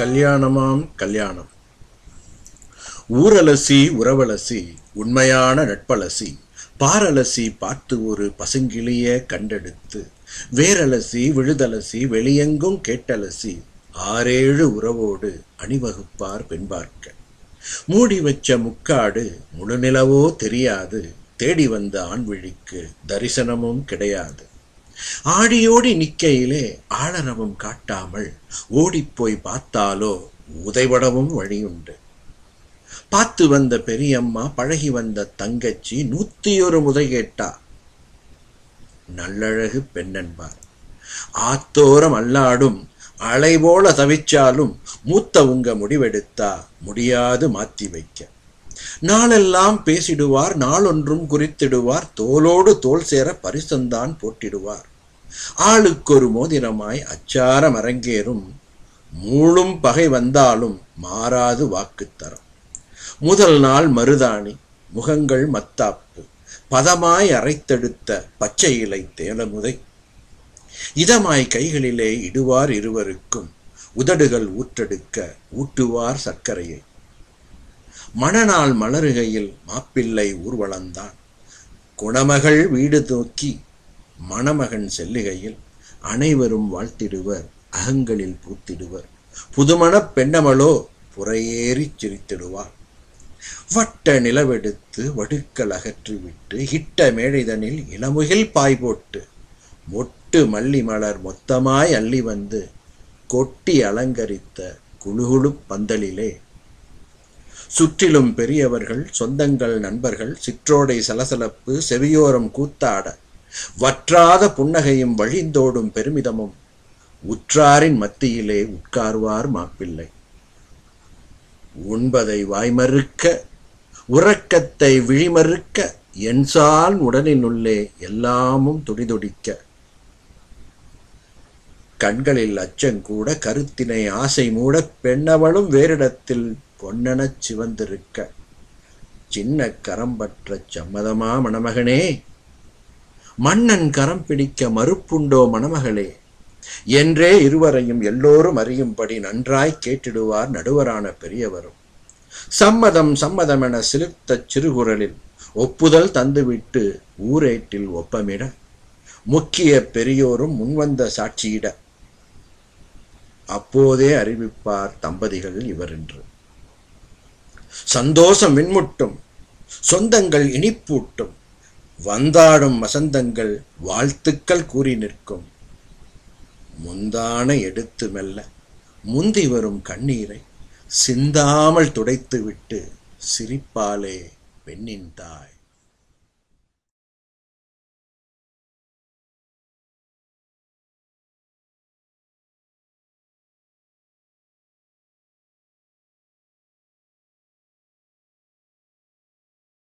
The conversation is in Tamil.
கல்யாணமாம் கல்யாணம். ஊரலசி உறவலசி உண்மையான நட்பலசி. பாரலசி பார்த்து ஒரு பசுங்கிளிய கண்டெடுத்து வேரலசி விழுதலசி வெளியெங்கும் கேட்டலசி ஆறேழு உறவோடு அணிவகுப்பார் பெண்பார்க்க. மூடி வச்ச முக்காடு முழுநிலவோ தெரியாது தேடி வந்த ஆண்விழிக்கு தரிசனமும் கிடையாது. ஆடியோடி நிக்கையிலே ஆளரவம் காட்டாமல் ஓடிப்போய் பார்த்தாலோ உதைபடவும் வழியுண்டு. பார்த்து வந்த பெரியம்மா பழகி வந்த தங்கச்சி நூத்தி ஒரு முதை கேட்டா நல்லழகு பெண்ணென்பார். ஆத்தோரம் அல்லாடும் அலை போல தவிச்சாலும் மூத்த உங்க முடிவெடுத்தா முடியாது மாத்தி வைக்க. நாளெல்லாம் பேசிடுவார் நாளொன்றும் குறித்திடுவார் தோளோடு தோல் சேர பரிசந்தான் போட்டிடுவார் ஆளுக்கொரு மோதிரமாய் அச்சாரம் அரங்கேறும் மூளும் பகை வந்தாலும் மாறாது வாக்குத்தரம். முதல் நாள் மருதாணி முகங்கள் மத்தாப்பு பதமாய் அரைத்தெடுத்த பச்சை இலை தேலமுதை. இதமாய் கைகளிலே இடுவார் இருவருக்கும் உதடுகள் ஊற்றெடுக்க ஊட்டுவார் சர்க்கரையை. மணநாள் மலருகையில் மாப்பிள்ளை ஊர்வலந்தான். குணமகள் வீடு நோக்கி மணமகன் செல்லுகையில் அனைவரும் வாழ்த்திடுவர் அகங்களில் பூத்திடுவர். புதுமணப் பெண்ணமளோ புறையேறிச் சிரித்திடுவார் வட்ட நிலவெடுத்து வடுக்கல் அகற்றிவிட்டு இட்ட மேடைதனில் இளமுகில் பாய் போட்டு மொட்டு மல்லி மலர் மொத்தமாய் அள்ளி வந்து கொட்டி அலங்கரித்த குழுகுழு பந்தலிலே சுற்றிலும் பெரியவர்கள் சொந்தங்கள் நண்பர்கள் சிற்றோடை சலசலப்பு செவியோரம் கூத்தாட வற்றாத புன்னகையும் வழிந்தோடும் பெருமிதமும் உற்றாரின் மத்தியிலே உட்கார்வார் மாப்பிள்ளை. உண்பதை வாய்மறுக்க உறக்கத்தை விழிமறுக்க என்சால் உடலினுள்ளே எல்லாமும் துடிதுடிக்க. கண்களில் அச்சங்கூட கருத்தினை ஆசை மூட பெண்ணவளும் வேறிடத்தில் பொன்னெனச் சிவந்திருக்க சின்ன கரம்பற்ற சம்மதமா மணமகனே? மன்னன் கரம் பிடிக்க மறுப்புண்டோ மணமகளே? என்றே இருவரையும் எல்லோரும் அறியும்படி நன்றாய் கேட்டிடுவார் நடுவரான பெரியவரும். சம்மதம் சம்மதம் என சிலிர்த்த சிறுகுரலில் ஒப்புதல் தந்துவிட்டு ஊரேட்டில் ஒப்பமிட முக்கிய பெரியோரும் முன்வந்த சாட்சியிட. அப்போதே அறிவிப்பார் தம்பதிகள் இவர் என்று சந்தோஷம் மின்முட்டும் சொந்தங்கள் இனிப்பூட்டும் வந்தாடும் வசந்தங்கள் வாழ்த்துக்கள் கூறி நிற்கும். முந்தான எடுத்து மெல்ல முந்தி வரும் கண்ணீரை சிந்தாமல் துடைத்துவிட்டு சிரிப்பாலே பெண்ணின் தாய்.